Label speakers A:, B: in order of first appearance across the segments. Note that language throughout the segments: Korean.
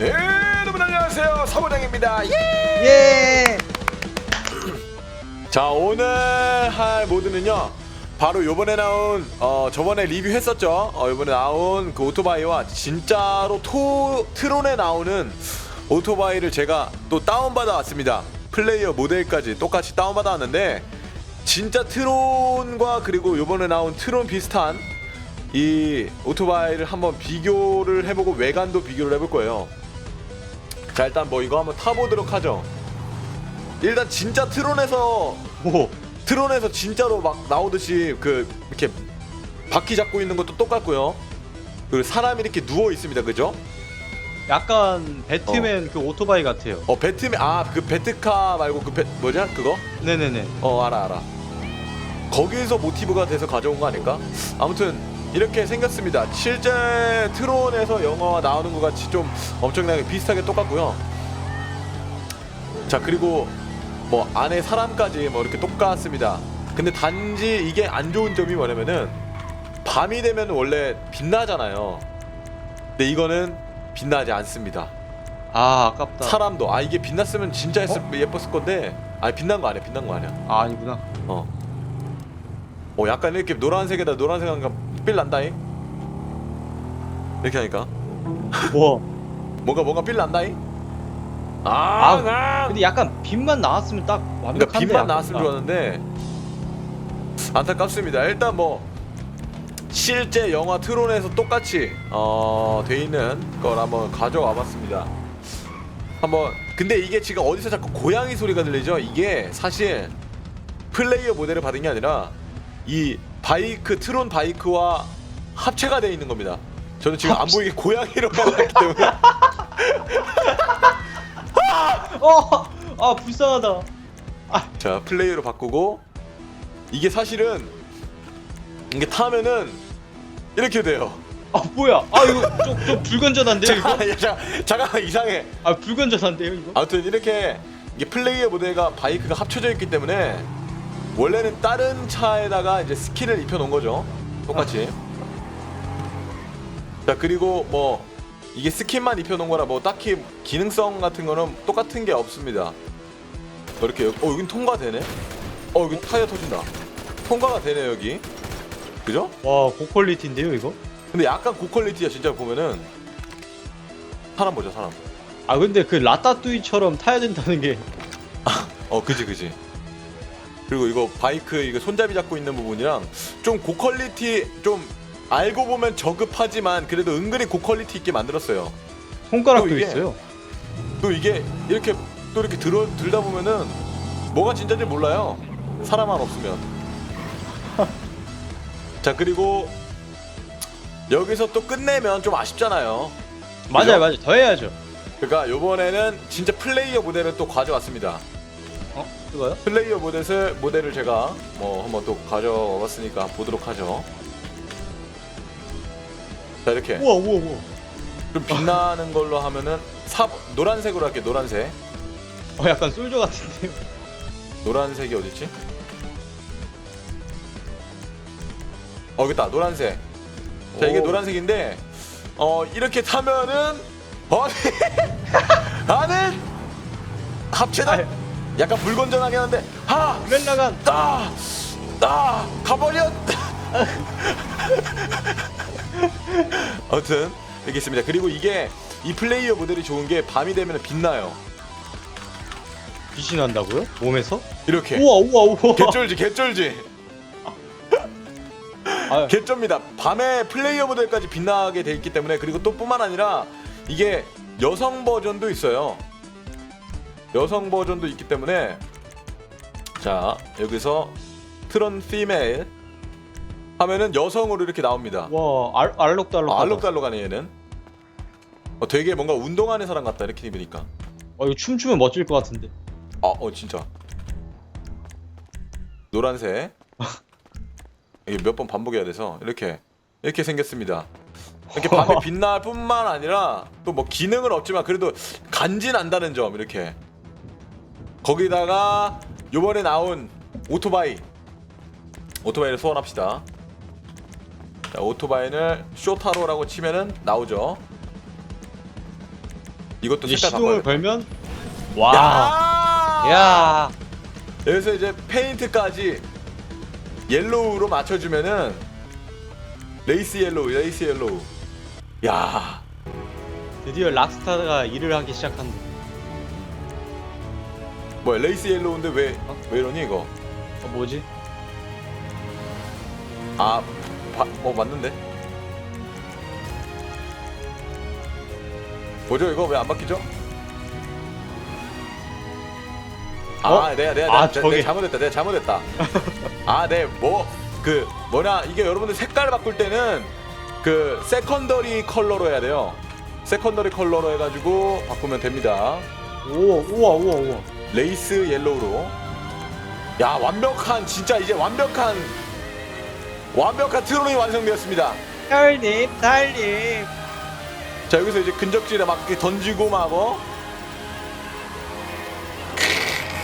A: 네, 여러분 안녕하세요. 사모장입니다. 예!
B: 예.
A: 자, 오늘 할 모드는요. 바로 요번에 나온 어 저번에 리뷰했었죠. 어 요번에 나온 그 오토바이와 진짜로 토 트론에 나오는 오토바이를 제가 또 다운받아 왔습니다. 플레이어 모델까지 똑같이 다운받아 왔는데 진짜 트론과 그리고 요번에 나온 트론 비슷한 이 오토바이를 한번 비교를 해보고 외관도 비교를 해볼 거예요. 자 일단 뭐 이거 한번 타보도록 하죠. 일단 진짜 트론에서
B: 뭐?
A: 트론에서 진짜로 막 나오듯이 그 이렇게 바퀴 잡고 있는 것도 똑같고요. 그리고 사람이 이렇게 누워 있습니다. 그죠?
B: 약간 배트맨 그 오토바이 같아요.
A: 어 배트맨 아 그 배트카 말고 그 배, 뭐냐 그거?
B: 네네네.
A: 어 알아 알아. 거기서 모티브가 돼서 가져온 거 아닐까? 아무튼 이렇게 생겼습니다. 실제 트론에서 영화가 나오는 것 같이 좀 엄청나게 비슷하게 똑같고요. 자 그리고 뭐 안에 사람까지 뭐 이렇게 똑같습니다. 근데 단지 이게 안 좋은 점이 뭐냐면은 밤이 되면 원래 빛나잖아요. 근데 이거는 빛나지 않습니다.
B: 아 아깝다.
A: 사람도 아 이게 빛났으면 진짜 했을, 예뻤을 건데 아니 빛난 거 아니야 빛난 거 아니야.
B: 아 아니구나.
A: 어. 어 약간 이렇게 노란색에다 노란색 한가 삘 난다잉. 이렇게 하니까
B: 뭐?
A: 뭔가 뭔가 삘 난다잉. 아,
B: 아,
A: 아.
B: 근데 약간 빛만 나왔으면 딱 완벽한데.
A: 그러니까 빛만
B: 약간.
A: 나왔으면 좋았는데 안타깝습니다. 일단 뭐 실제 영화 트론에서 똑같이 어 돼 있는 걸 한번 가져와 봤습니다. 한번 근데 이게 지금 어디서 자꾸 고양이 소리가 들리죠? 이게 사실 플레이어 모델을 받은 게 아니라 이 바이크 트론 바이크와 합체가 되어 있는 겁니다. 저는 지금 안 보이게 고양이로 만났기 때문에
B: 어, 아 불쌍하다.
A: 자 플레이어로 바꾸고 이게 사실은 이게 타면은 이렇게 돼요.
B: 아 뭐야? 아 이거 좀, 좀 불건전한데요 이거?
A: 잠깐, 잠깐, 잠깐 이상해.
B: 아 불건전한데요 이거?
A: 아무튼 이렇게 이게 플레이어 모델과 바이크가 합쳐져 있기 때문에 원래는 다른 차에다가 이제 스킨을 입혀 놓은 거죠. 똑같이. 자 그리고 뭐 이게 스킨만 입혀 놓은 거라 뭐 딱히 기능성 같은 거는 똑같은 게 없습니다. 어, 이렇게 여기, 어 여긴 통과되네. 어 여기 타이어 터진다. 통과가 되네 여기. 그죠?
B: 와 고퀄리티인데요 이거?
A: 근데 약간 고퀄리티야 진짜 보면은 사람 보자 사람.
B: 아 근데 그 라따뚜이처럼 타야 된다는 게
A: 어 그지 그지 그리고 이거 바이크 이거 손잡이 잡고 있는 부분이랑 좀 고퀄리티 좀 알고 보면 저급하지만 그래도 은근히 고퀄리티 있게 만들었어요
B: 손가락도
A: 또 이게-
B: 있어요.
A: 또 이게 이렇게 또 이렇게 들어 들다 보면은 뭐가 진짜인지 몰라요 사람만 없으면 자 그리고 여기서 또 끝내면 좀 아쉽잖아요
B: 맞아요? 맞아요 더 해야죠.
A: 그러니까 요번에는 진짜 플레이어 모델을 또 가져왔습니다
B: 어 그거요?
A: 플레이어 모델을 모델을 제가 뭐 한번 또 가져와봤으니까 보도록 하죠. 자 이렇게
B: 우와 우와 우와.
A: 좀 빛나는 걸로 하면은 사 노란색으로 할게 노란색.
B: 어 약간 솔저 같은데요.
A: 노란색이 어딨지? 어 여기 있다 노란색. 자 이게
B: 오.
A: 노란색인데 어 이렇게 타면은 아니 나는 합체다.
B: 아이.
A: 약간 불건전하게 하는데 하
B: 렐라간
A: 따! 따! 가버려! 아무튼 이렇게 있습니다. 그리고 이게 이 플레이어 모델이 좋은 게 밤이 되면 빛나요.
B: 빛이 난다고요? 몸에서?
A: 이렇게.
B: 우와 우와 우와.
A: 개쩔지 개쩔지.
B: 아,
A: 개쩝니다. 밤에 플레이어 모델까지 빛나게 돼 있기 때문에 그리고 또 뿐만 아니라 이게 여성 버전도 있어요. 여성 버전도 있기 때문에 자 여기서 트론 피메일 하면은 여성으로 이렇게 나옵니다.
B: 와 알, 알록달록.
A: 아, 알록달록하네 얘는. 어, 되게 뭔가 운동하는 사람 같다 이렇게 입으니까.
B: 어 이거 춤추면 멋질 것 같은데.
A: 아, 어 진짜. 노란색. 이게 몇 번 반복해야 돼서 이렇게 이렇게 생겼습니다. 이렇게 밤에 빛날 뿐만 아니라 또 뭐 기능은 없지만 그래도 간지 난다는 점 이렇게. 거기다가 요번에 나온 오토바이 오토바이를 소환합시다. 자, 오토바이를 쇼타로라고 치면은 나오죠. 이것도
B: 이제
A: 색깔
B: 시동을
A: 바꿔야 돼.
B: 걸면 와.
A: 야!
B: 야.
A: 여기서 이제 페인트까지 옐로우로 맞춰주면은 레이스 옐로우, 레이스 옐로우. 야,
B: 드디어 락스타가 일을 하기 시작한다.
A: 뭐야 레이스 옐로우인데 왜 왜 이러니 이거?
B: 어, 뭐지?
A: 아, 바, 어 맞는데? 뭐죠 이거 왜 안 바뀌죠? 아,
B: 어?
A: 내가 내가
B: 아,
A: 내가,
B: 저게.
A: 내가 잘못했다. 내가 잘못했다. 아, 네, 뭐 그 뭐냐 이게 여러분들 색깔 바꿀 때는 그 세컨더리 컬러로 해야 돼요. 세컨더리 컬러로 해가지고 바꾸면 됩니다.
B: 오, 우와, 우와, 우와.
A: 레이스 옐로우로. 야, 완벽한 진짜 이제 완벽한 완벽한 트론이 완성되었습니다.
B: 달님, 달님.
A: 자 여기서 이제 근접질에 막 이렇게 던지고 막 어?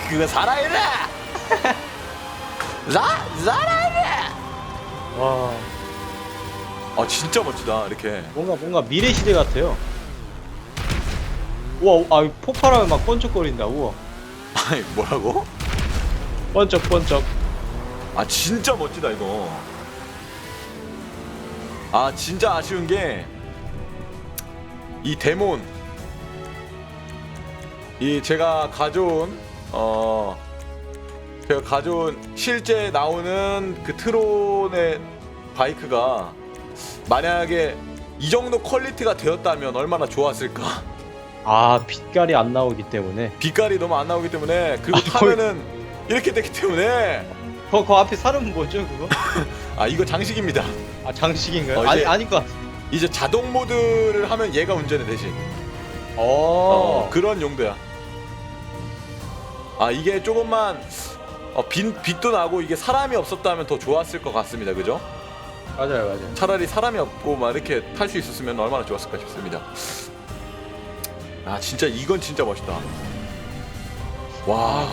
A: 그거 살아있네 사 살아있네
B: 와,
A: 아 진짜 멋지다 이렇게
B: 뭔가 뭔가 미래 시대 같아요. 우와, 아, 폭발하면 막 번쩍거린다. 우와,
A: 아니 뭐라고?
B: 번쩍, 번쩍.
A: 아 진짜 멋지다 이거 아 진짜 아쉬운 게 이 데몬 이 제가 가져온 어 제가 가져온 실제 나오는 그 트론의 바이크가 만약에 이 정도 퀄리티가 되었다면 얼마나 좋았을까
B: 아, 빛깔이 안 나오기 때문에.
A: 빛깔이 너무 안 나오기 때문에 그리고
B: 아, 거의-
A: 타면은 이렇게 되기 때문에
B: 그, 그 앞에 사람은 뭐죠, 그거?
A: 아 이거 장식입니다
B: 아, 장식인가요?
A: 어,
B: 아니,
A: 이제-
B: 아닐 것 같아.
A: 이제 자동 모드를 하면 얘가 운전해 대신 어,
B: 어,
A: 그런 용도야. 아 이게 조금만 어, 빛 빛도 나고 이게 사람이 없었다면 더 좋았을 것 같습니다. 그죠?
B: 맞아요, 맞아요.
A: 차라리 사람이 없고 막 이렇게 탈 수 있었으면 얼마나 좋았을까 싶습니다. 아 진짜 이건 진짜 멋있다. 와,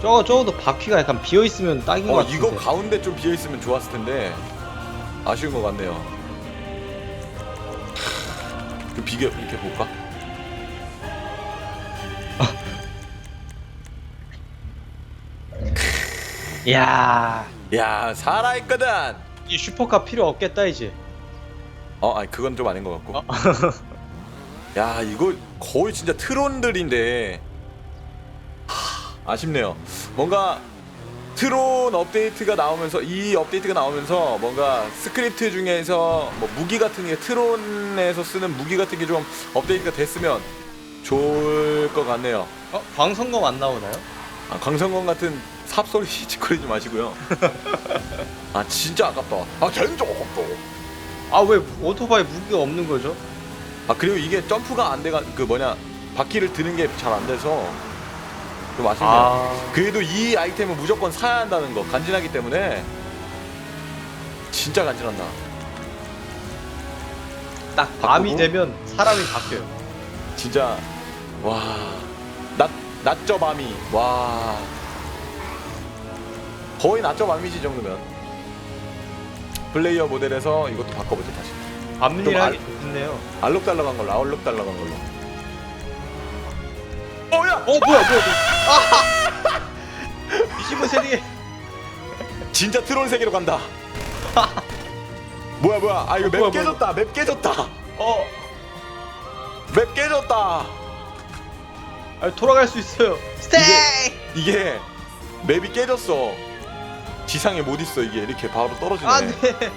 B: 저거, 저거도 바퀴가 약간 비어 있으면 딱인 것
A: 어
B: 같은데.
A: 이거 가운데 좀 비어 있으면 좋았을 텐데 아쉬운 것 같네요. 그 비교 이렇게 볼까? 야 살아 있거든.
B: 이 슈퍼카 필요 없겠다 이제.
A: 어, 아니 그건 좀 아닌 것 같고. 야, 이거 거의 진짜 트론들인데 하, 아쉽네요. 뭔가 트론 업데이트가 나오면서 이 업데이트가 나오면서 뭔가 스크립트 중에서 뭐 무기 같은 게 트론에서 쓰는 무기 같은 게 좀 업데이트가 됐으면 좋을 것 같네요.
B: 어, 광선검 안 나오나요?
A: 아, 광성건 같은 삽소리 짓거리지 마시고요. 아 진짜 아깝다. 아 진짜 아깝다.
B: 아, 왜 오토바이 무기가 없는 거죠?
A: 아 그리고 이게 점프가 안 돼가 그 뭐냐 바퀴를 드는 게 잘 안 돼서 좀 아쉽네요.
B: 아,
A: 그래도 이 아이템은 무조건 사야 한다는 거 간지나기 때문에 진짜 간지난다.
B: 딱 밤이
A: 바꾸고?
B: 되면 사람이 바뀌어요.
A: 진짜 와 낮 낮저 밤이 와 거의 낮저 밤이지 이 정도면 플레이어 모델에서 이것도 바꿔보자 다시 좀
B: 밤일하기
A: 알-
B: 좋네요.
A: 알록달록한 걸로 알록달록한 걸로. 어야
B: 어, 뭐야, 뭐야, 뭐야. 아! 뒤집어 세리.
A: 진짜 트롤 세계로 간다. 뭐야 뭐야 아 이거 맵
B: 뭐야, 뭐야.
A: 깨졌다 맵 깨졌다
B: 어,
A: 맵 깨졌다
B: 아, 돌아갈 수 있어요. 스테이!
A: 이게 맵이 깨졌어 지상에 못 있어 이게 이렇게 바로 떨어지네
B: 안 돼.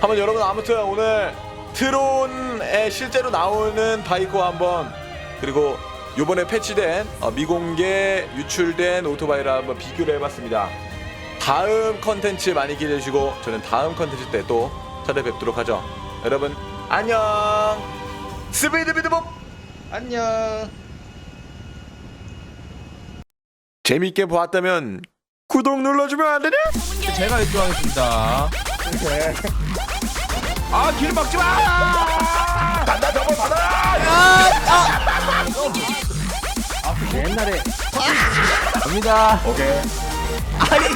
A: 한번 여러분 아무튼 오늘 트론에 실제로 나오는 바이크와 한번 그리고 요번에 패치된 어, 미공개 유출된 오토바이를 한번 비교를 해봤습니다 다음 컨텐츠 많이 기대해 주시고 저는 다음 컨텐츠 때 또 찾아뵙도록 하죠 여러분 안녕 스비드비드복
B: 안녕.
A: 재밌게 보았다면 구독 눌러주면 안 되냐?
C: 제가 1등 하겠습니다. 아, 길 막지 마!
A: 단다 저거 받아라!
C: 옛날에 갑니다.
A: 오케이
C: 아니,